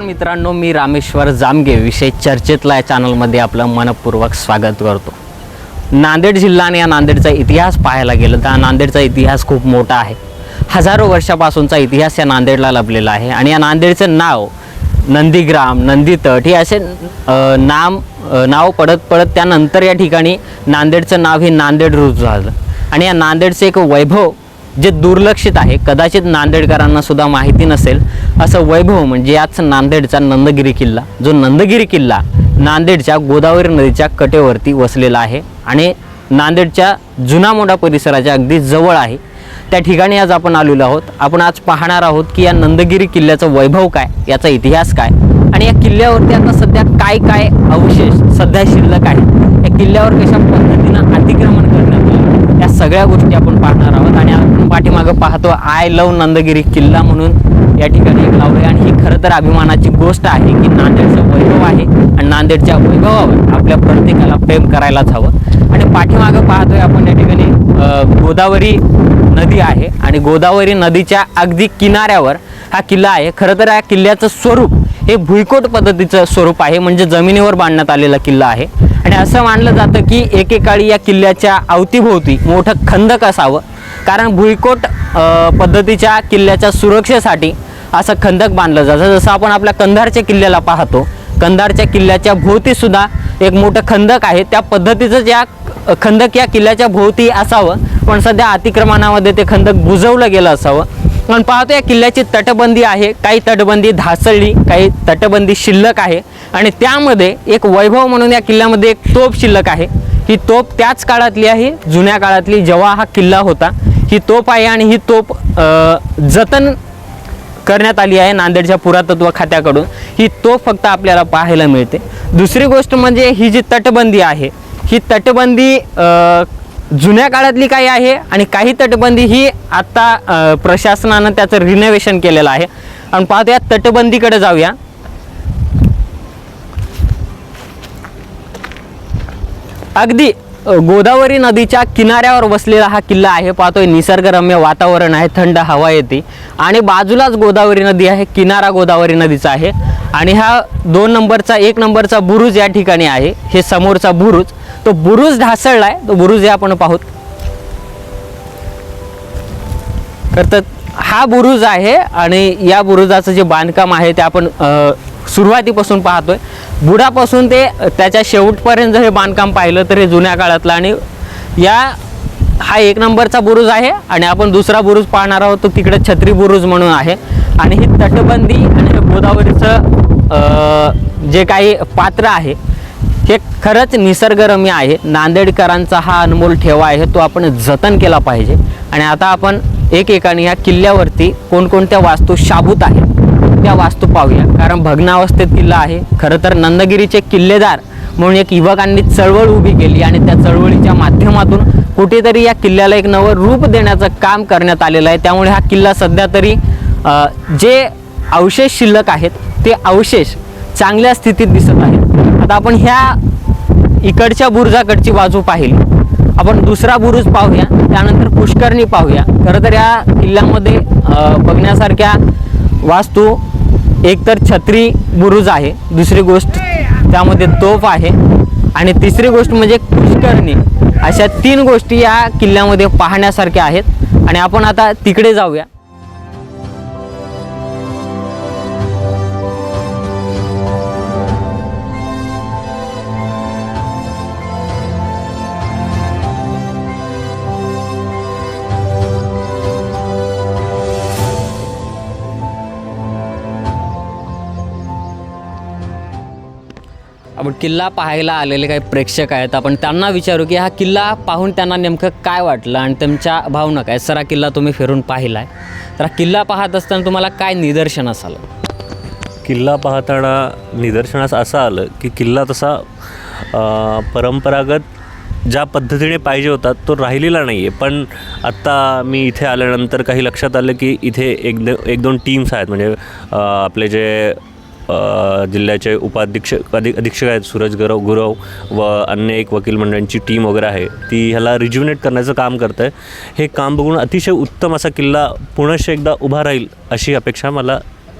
मित्रांनो मी रामेश्वर जामगे. विषय चर्चेतला या चॅनलमध्ये आपलं मनपूर्वक स्वागत करतो. नांदेड जिल्हा आणि या नांदेडचा इतिहास पाहायला गेलं तर नांदेडचा इतिहास खूप मोठा आहे. हजारो वर्षापासूनचा इतिहास या नांदेडला लाभलेला आहे आणि या नांदेडचं नाव नंदीग्राम नंदीतट हे असे नाम नाव पडत पडत त्यानंतर या ठिकाणी नांदेडचं नाव हे नांदेड रूप झालं. आणि या नांदेडचं एक वैभव जे दुर्लक्षित आहे कदाचित नांदेडकरांना सुद्धा माहिती नसेल असं वैभव म्हणजे याच नांदेडचा नंदगिरी किल्ला. जो नंदगिरी किल्ला नांदेडच्या गोदावरी नदीच्या कटेवरती वसलेला आहे आणि नांदेडच्या जुना मोठा परिसराच्या अगदी जवळ आहे. त्या ठिकाणी आज आपण आलेलो आहोत. आपण आज पाहणार आहोत की या नंदगिरी किल्ल्याचं वैभव काय याचा इतिहास काय आणि या किल्ल्यावरती आता सध्या काय काय अवशेष सध्या शिल्लक आहे या किल्ल्यावर कशा पद्धतीनं अतिक्रमण करणे सगळ्या गोष्टी आपण पाहणार आहोत आणि आपण पाठीमागं पाहतो आय लव नंदगिरी किल्ला म्हणून. या ठिकाणी एक लावलं आहे आणि ही खरं तर अभिमानाची गोष्ट आहे की नांदेडचं वैभव आहे आणि नांदेडच्या वैभवावर आपल्या प्रत्येकाला प्रेम करायलाच हवं. आणि पाठीमागं पाहतोय आपण या ठिकाणी गोदावरी नदी आहे आणि गोदावरी नदीच्या अगदी किनाऱ्यावर हा किल्ला आहे. खरं तर या किल्ल्याचं स्वरूप हे भुईकोट पद्धतीचं स्वरूप आहे. म्हणजे जमिनीवर बांधण्यात आलेला किल्ला आहे. आणि असं मानलं जातं की एकेकाळी या किल्ल्याच्या अवतीभोवती मोठं खंदक असावं. कारण भुईकोट पद्धतीच्या किल्ल्याच्या सुरक्षेसाठी असं खंदक बांधलं जातं. जसं आपण आपल्या कंधारच्या किल्ल्याला पाहतो. कंधारच्या किल्ल्याच्या भोवतीसुद्धा एक मोठं खंदक आहे. त्या पद्धतीचं या खंदक या किल्ल्याच्या भोवती असावं. पण सध्या अतिक्रमणामध्ये ते खंदक बुजवलं गेलं असावं. पण पाहतो या किल्ल्याची तटबंदी आहे. काही तटबंदी धासळली काही तटबंदी शिल्लक आहे. आणि त्यामध्ये एक वैभव म्हणून या किल्ल्यामध्ये एक तोप शिल्लक आहे. ही तोप त्याच काळातली आहे जुन्या काळातली जेव्हा हा किल्ला होता. ही तोप आहे आणि ही तोप जतन करण्यात आली आहे नांदेडच्या पुरातत्व खात्याकडून. ही तोफ फक्त आपल्याला पाहायला मिळते. दुसरी गोष्ट म्हणजे ही जी तटबंदी आहे ही तटबंदी जुन्या काळातली काही आहे आणि काही तटबंदी ही आत्ता प्रशासनानं त्याचं रिनोव्हेशन केलेलं आहे. आणि पाहतो या तटबंदीकडे जाऊया. अगदी गोदावरी नदीच्या किनाऱ्यावर वसलेला हा किल्ला आहे. पाहतोय निसर्गरम्य वातावरण आहे थंड हवा येते. आणि बाजूलाच गोदावरी नदी आहे किनारा गोदावरी नदीचा आहे. आणि हा दोन नंबरचा एक नंबरचा बुरुज या ठिकाणी आहे. हे समोरचा बुरुज. तो बुरुज ढासळला आहे तो बुरुज हे आपण पाहूत. तर तर हा बुरुज आहे आणि या बुरुजाचं जे बांधकाम आहे ते आपण सुरुवातीपासून पाहतोय. बुडापासून ते त्याच्या शेवटपर्यंत जर हे बांधकाम पाहिलं तर हे जुन्या काळातलं आणि या हा एक नंबरचा बुरुज आहे आणि आपण दुसरा बुरुज पाहणार आहोत. तो तिकडे छत्री बुरुज म्हणून आहे. आणि ही तटबंदी आणि गोदावरीचं जे काही पात्र आहे हे खरंच निसर्गरम्य आहे. नांदेडकरांचा हा अनमोल ठेवा आहे तो आपण जतन केला पाहिजे. आणि आता आपण एकेकाने या किल्ल्यावरती कोणकोणत्या वास्तू शाबूत आहेत त्या वास्तू पाहूया. कारण भग्नावस्थेत किल्ला आहे. खरं तर नंदगिरीचे किल्लेदार म्हणून एक युवकांनी चळवळ उभी केली आणि त्या चळवळीच्या माध्यमातून कुठेतरी या किल्ल्याला एक नवं रूप देण्याचं काम करण्यात आलेलं आहे. त्यामुळे हा किल्ला सध्या तरी जे अवशेष शिल्लक आहेत ते अवशेष चांगल्या स्थितीत दिसत आहेत. आता आपण ह्या इकडच्या बुरुजाकडची बाजू पाहिली. आपण दुसरा बुरुज पाहूया त्यानंतर पुष्करणी पाहूया. खरं तर या किल्ल्यामध्ये बघण्यासारख्या वास्तू एकतर छत्री बुरुज आहे दुसरी गोष्ट त्यामध्ये तोफ आहे आणि तिसरी गोष्ट म्हणजे पुष्करणी. अशा तीन गोष्टी या किल्ल्यामध्ये पाहण्यासारख्या आहेत. आणि आपण आता तिकडे जाऊया. आपण किल्ला पाहायला आलेले काही प्रेक्षक आहेत. आपण त्यांना विचारू की हा किल्ला पाहून त्यांना नेमकं काय वाटलं आणि त्यांच्या भावना काय? सरा किल्ला तुम्ही फिरून पाहिला आहे तर हा किल्ला पाहत असताना तुम्हाला काय निदर्शनास आलं किल्ला पाहताना निदर्शनास असं आलं की किल्ला तसा परंपरागत ज्या पद्धतीने पाहिजे होता तो राहिलेला नाही आहे पण आत्ता मी इथे आल्यानंतर काही लक्षात आलं की इथे एक दो एक दोन टीम्स आहेत. म्हणजे आपले जे जिल्ह्याचे उपाधीक्षक अधिक अधीक्षक आहेत सूरज गुरव गुरव व अन्य एक वकील मंडळांची टीम वगैरे आहे. ती ह्याला रिज्युनेट करण्याचं काम करतं आहे हे काम बघून अतिशय उत्तम असा किल्ला पुनश्च एकदा उभा राहील अशी अपेक्षा मला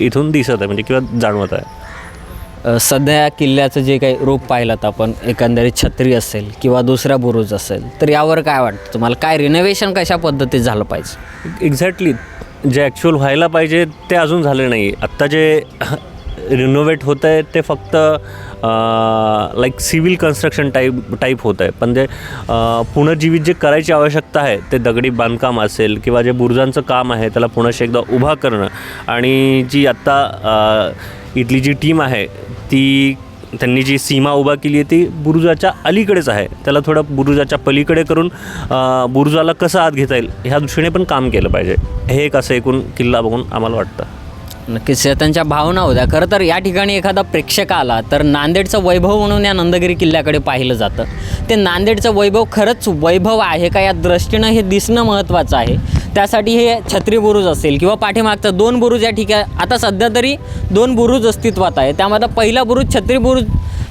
इथून दिसत आहे म्हणजे किंवा जाणवत आहे. सध्या किल्ल्याचं जे काही रूप पाहिलं आपण एकंदरीत छत्री असेल किंवा दुसरा बुरुज असेल तर यावर काय वाटतं तुम्हाला? काय रिनोव्हेशन कशा पद्धतीत झालं पाहिजे? एक्झॅक्टली जे ॲक्च्युअल व्हायला पाहिजे ते अजून झाले नाही. आत्ता जे रिनोव्हेट होत आहे ते फक्त like civil construction type type होत आहे पण ते पुनर्जीवित जे करायची आवश्यकता आहे ते दगडी बांधकाम असेल किंवा जे बुरुजांचं काम आहे त्याला पुनश्च एकदा उभा करणं. आणि जी आत्ता इथली जी टीम आहे ती त्यांनी जी सीमा उभा केली आहे ती बुरुजाच्या अलीकडेच आहे. त्याला थोडं बुरुजाच्या पलीकडे करून बुरुजाला कसं आत घेता येईल ह्या दृष्टीने पण काम केलं पाहिजे. हे एक असं एकूण किल्ला बघून आम्हाला वाटतं. नक्कीच. त्यांच्या भावना होत्या. खरं तर या ठिकाणी एखादा प्रेक्षक आला तर नांदेडचं वैभव म्हणून या नंदगिरी किल्ल्याकडे पाहिलं जातं. ते नांदेडचं वैभव खरंच वैभव आहे का या दृष्टीनं हे दिसणं महत्त्वाचं आहे? त्यासाठी हे छत्री बुरुज असेल किंवा पाठीमागचं दोन बुरुज या ठिकाणी आता सध्या तरी दोन बुरुज अस्तित्वात आहे. त्यामध्ये पहिला बुरुज छत्री बुरुज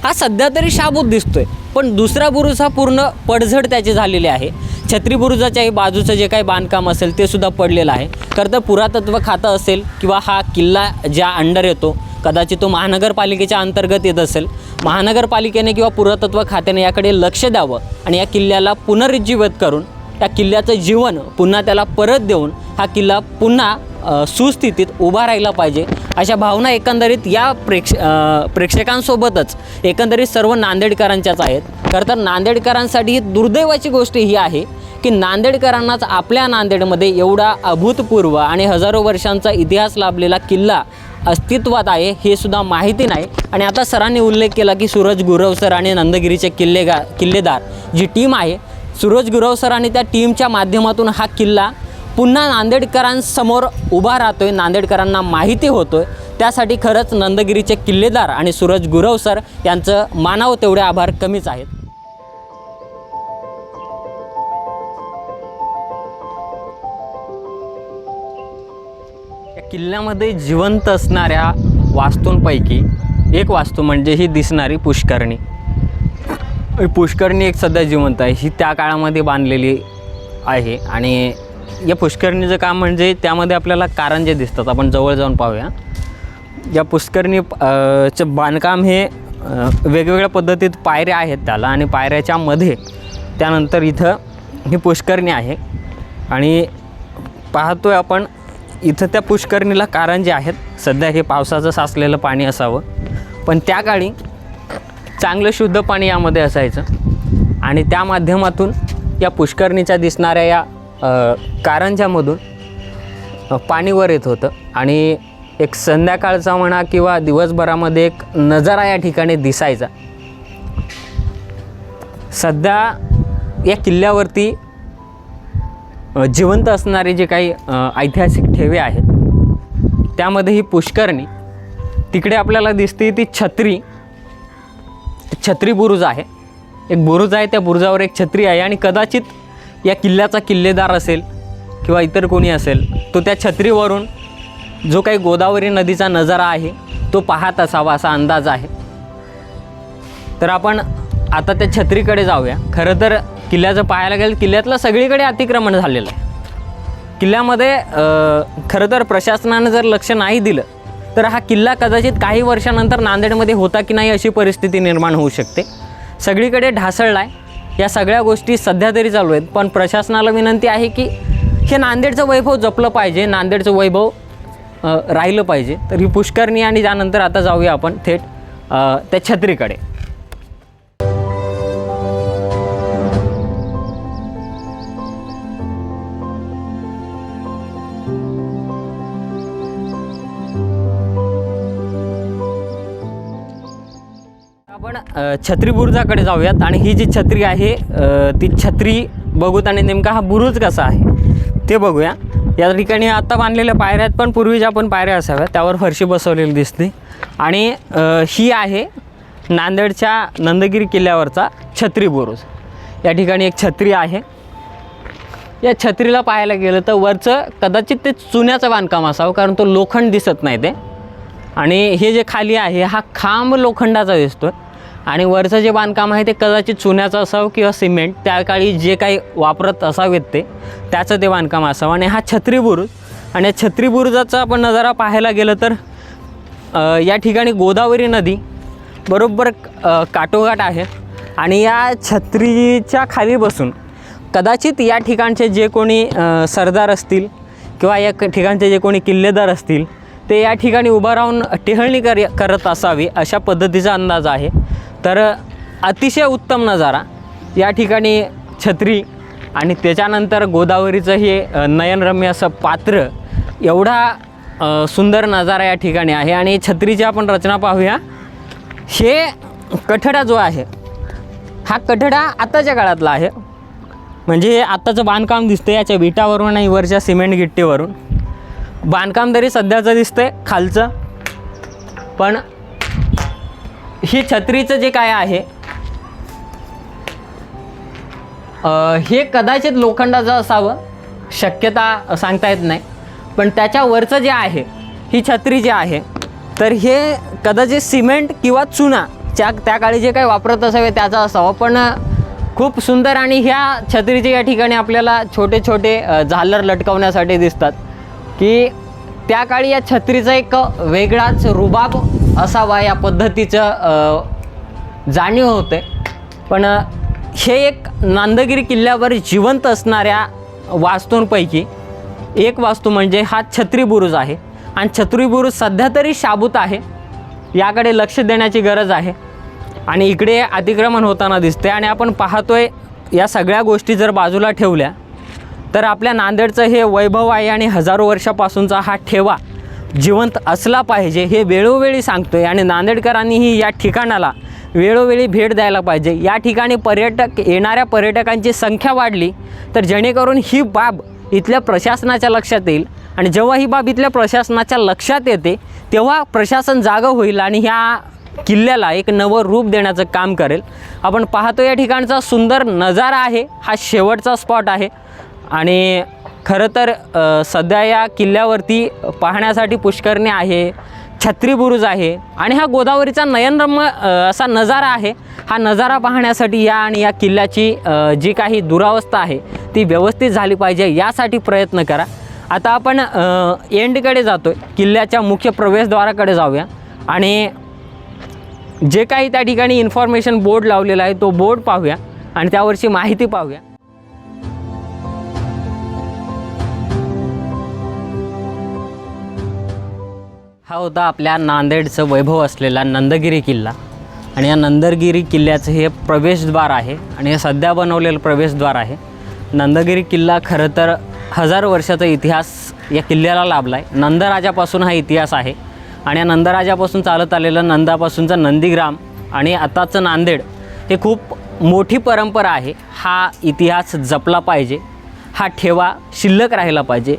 हा सध्या तरी शाबूत दिसतोय. पण दुसरा बुरुज हा पूर्ण पडझड त्याची झालेली आहे. छत्री बुरुजाच्याही बाजूचं जे काही बांधकाम असेल ते सुद्धा पडलेलं आहे. खरं तर पुरातत्व खातं असेल किंवा हा किल्ला ज्या अंडर येतो कदाचित तो महानगरपालिकेच्या अंतर्गत येत असेल महानगरपालिकेने किंवा पुरातत्व खात्याने याकडे लक्ष द्यावं आणि या किल्ल्याला पुनरुज्जीवित करून त्या किल्ल्याचं जीवन पुन्हा त्याला परत देऊन हा किल्ला पुन्हा सुस्थितीत उभा राहिला पाहिजे. अशा भावना एकंदरीत या प्रेक्ष प्रेक्षकांसोबतच एकंदरीत सर्व नांदेडकरांच्याच आहेत. खरं तर नांदेडकरांसाठी ही दुर्दैवाची गोष्ट ही आहे की नांदेडकरांनाच आपल्या नांदेडमध्ये एवढा अभूतपूर्व आणि हजारो वर्षांचा इतिहास लाभलेला किल्ला अस्तित्वात आहे हे सुद्धा माहिती नाही. आणि आता सरांनी उल्लेख केला की सूरज गुरव सर आणि नंदगिरीचे किल्लेगा किल्लेदार जी टीम आहे सूरज गुरव सर आणि त्या टीमच्या माध्यमातून हा किल्ला पुन्हा नांदेडकरांसमोर उभा राहतोय नांदेडकरांना माहिती होतोय. त्यासाठी खरंच नंदगिरीचे किल्लेदार आणि सूरज गुरव सर यांचं मानावं तेवढे आभार कमीच आहेत. किल्ल्यामध्ये जिवंत असणाऱ्या वास्तूंपैकी एक वास्तू म्हणजे ही दिसणारी पुष्करणी. पुष्करणी एक सध्या जिवंत आहे. ही त्या काळामध्ये बांधलेली आहे आणि या पुष्करणीचं काम म्हणजे त्यामध्ये आपल्याला कारंजे दिसतात आपण जवळ जाऊन पाहूया. या पुष्करणी चं बांधकाम हे वेगवेगळ्या पद्धतीत पायऱ्या आहेत त्याला आणि पायऱ्याच्या मध्ये त्यानंतर इथं ही पुष्करणी आहे. आणि पाहतोय आपण इथं त्या पुष्करणीला कारंजे आहेत. सध्या हे पावसाचं साचलेलं पाणी असावं. पण त्या काळी चांगलं शुद्ध पाणी यामध्ये असायचं. आणि त्या माध्यमातून या पुष्करणीच्या दिसणाऱ्या या कारंजामधून पाणी वर येत होतं. आणि एक संध्याकाळचा म्हणा किंवा दिवसभरामध्ये एक नजारा या ठिकाणी दिसायचा. सध्या या किल्ल्यावरती जिवंत असणारे जे काही ऐतिहासिक ठेवे आहेत त्यामध्ये ही पुष्करणी तिकडे आपल्याला दिसते ती छत्री. छत्री बुरुज आहे. एक बुरुज आहे त्या बुरुजावर एक छत्री आहे आणि कदाचित या किल्ल्याचा किल्लेदार असेल किंवा इतर कोणी असेल तो त्या छत्रीवरून जो काही गोदावरी नदीचा नजारा आहे तो पाहत असावा असा अंदाज आहे. तर आपण आता त्या छत्रीकडे जाऊया. खरं तर किल्ल्याचं पाहायला गेलं किल्ल्यातलं सगळीकडे अतिक्रमण झालेलं आहे. किल्ल्यामध्ये खरं तर प्रशासनानं जर लक्ष नाही दिलं तर हा किल्ला कदाचित काही वर्षानंतर नांदेडमध्ये होता की नाही अशी परिस्थिती निर्माण होऊ शकते. सगळीकडे ढासळला आहे. या सगळ्या गोष्टी सध्या तरी चालू आहेत. पण प्रशासनाला विनंती आहे की हे नांदेडचं वैभव जपलं पाहिजे. नांदेडचं वैभव राहिलं पाहिजे. तर ही पुष्करणी आणि त्यानंतर आता जाऊया आपण थेट त्या छत्रीकडे. छत्री बुरुजाकडे जाऊयात. आणि ही जी छत्री आहे ती छत्री बघूत आणि नेमका हा बुरुज कसा आहे ते बघूया. या ठिकाणी आत्ता बांधलेल्या पायऱ्या आहेत पण पूर्वी ज्या पण पायऱ्या असाव्या त्यावर फरशी बसवलेली दिसते आणि ही आहे नांदेडच्या नंदगिरी किल्ल्यावरचा छत्री बुरुज. या ठिकाणी एक छत्री आहे. या छत्रीला पाहायला गेलं तर वरचं कदाचित ते चुन्याचं बांधकाम असावं कारण तो लोखंड दिसत नाही ते. आणि हे जे खाली आहे हा खांब लोखंडाचा दिसतो आणि वरचं जे बांधकाम आहे ते कदाचित चुन्याचं असावं किंवा सिमेंट त्या काळी जे काही वापरत असावेत ते त्याचं ते बांधकाम असावं. आणि हा छत्रीबुरुज आणि या छत्रीबुरुजाचा आपण नजारा पाहायला गेलं तर या ठिकाणी गोदावरी नदी बरोबर काटोघाट आहे. आणि या छत्रीच्या खाली बसून कदाचित या ठिकाणचे जे कोणी सरदार असतील किंवा या ठिकाणचे जे कोणी किल्लेदार असतील ते या ठिकाणी उभं राहून टेहळणी कर करत असावी अशा पद्धतीचा अंदाज आहे. तर अतिशय उत्तम नजारा. या ठिकाणी छत्री आणि त्याच्यानंतर गोदावरीचं हे नयनरम्य असं पात्र एवढा सुंदर नजारा या ठिकाणी आहे. आणि छत्रीची आपण रचना पाहूया. हे कठडा जो आहे हा कठडा आत्ताच्या काळातला आहे. म्हणजे हे आत्ताचं बांधकाम दिसतं याच्या विटावरून आणि वरच्या सिमेंट गिट्टीवरून. बांधकाम तरी सध्याचं दिसतं आहे खालचं. पण ही छत्रीचं जे काय आहे हे कदाचित लोखंडाचं असावं शक्यता सांगता येत नाही. पण त्याच्यावरचं जे आहे ही छत्री जी आहे तर हे कदाचित सिमेंट किंवा चुना त्या त्या काळी जे काही वापरत असावे त्याचा असावं. पण खूप सुंदर आणि ह्या छत्रीचे या ठिकाणी आपल्याला छोटे छोटे झालर लटकवण्यासाठी दिसतात. की त्या काळी या छत्रीचा एक वेगळाच रुबाब असावा या पद्धतीचं जाणीव होते. पण हे एक नांदगिरी किल्ल्यावर जिवंत असणाऱ्या वास्तूंपैकी एक वास्तू म्हणजे हा छत्री बुरुज आहे. आणि छत्री बुरुज सध्या तरी शाबूत आहे. याकडे लक्ष देण्याची गरज आहे. आणि इकडे अतिक्रमण होताना दिसते आणि आपण पाहतोय या सगळ्या गोष्टी जर बाजूला ठेवल्या तर आपल्या नांदेडचं हे वैभव आहे आणि हजारो वर्षापासूनचा हा ठेवा जिवंत असला पाहिजे हे वेळोवेळी सांगतो आहे आणि नांदेडकरांनीही या ठिकाणाला वेळोवेळी भेट द्यायला पाहिजे. या ठिकाणी पर्यटक येणाऱ्या पर्यटकांची संख्या वाढली तर जेणेकरून ही बाब इथल्या प्रशासनाच्या लक्षात येईल आणि जेव्हा ही बाब इथल्या प्रशासनाच्या लक्षात येते तेव्हा प्रशासन जागं होईल आणि ह्या किल्ल्याला एक नवं रूप देण्याचं काम करेल. आपण पाहतो या ठिकाणचा सुंदर नजारा आहे. हा शेवटचा स्पॉट आहे. आणि खरं तर सध्या या किल्ल्यावरती पाहण्यासाठी पुष्करणी आहे छत्री बुरुज आहे आणि हा गोदावरीचा नयनरम्य असा नजारा आहे. हा नजारा पाहण्यासाठी या आणि या किल्ल्याची जी काही दुरावस्था आहे ती व्यवस्थित झाली पाहिजे यासाठी प्रयत्न करा. आता आपण एंडकडे जातो आहे किल्ल्याच्या मुख्य प्रवेशद्वाराकडे जाऊया. आणि जे काही त्या ठिकाणी इन्फॉर्मेशन बोर्ड लावलेला आहे तो बोर्ड पाहूया आणि त्यावरची माहिती पाहूया. हा होता आपल्या नांदेडचं वैभव असलेला नंदगिरी किल्ला. आणि या नंदगिरी किल्ल्याचं हे प्रवेशद्वार आहे आणि हे सध्या बनवलेलं प्रवेशद्वार आहे. नंदगिरी किल्ला खरं तर हजार वर्षाचा इतिहास या किल्ल्याला लाभला आहे नंदराजापासून हा इतिहास आहे. आणि या नंदराजापासून चालत आलेलं नंदापासूनचं नंदीग्राम आणि आताचं नांदेड हे खूप मोठी परंपरा आहे. हा इतिहास जपला पाहिजे. हा ठेवा शिल्लक राहिला पाहिजे.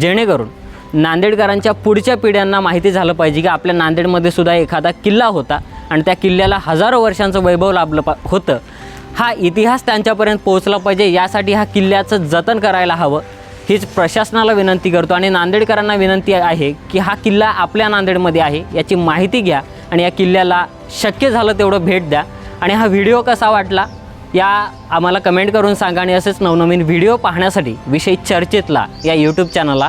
जेणेकरून नांदेडकरांच्या पुढच्या पिढ्यांना माहिती झालं पाहिजे की आपल्या नांदेडमध्ये सुद्धा एखादा किल्ला होता आणि त्या किल्ल्याला हजारो वर्षांचं वैभव लाभलं पा होतं. हा इतिहास त्यांच्यापर्यंत पोहोचला पाहिजे यासाठी हा किल्ल्याचं जतन करायला हवं. हीच प्रशासनाला विनंती करतो आणि नांदेडकरांना विनंती आहे की हा किल्ला आपल्या नांदेडमध्ये आहे याची माहिती घ्या आणि या किल्ल्याला शक्य झालं तेवढं भेट द्या. आणि हा व्हिडिओ कसा वाटला या आम्हाला कमेंट करून सांगा आणि असेच नवनवीन व्हिडिओ पाहण्यासाठी विषय चर्चेतला या यूट्यूब चॅनलला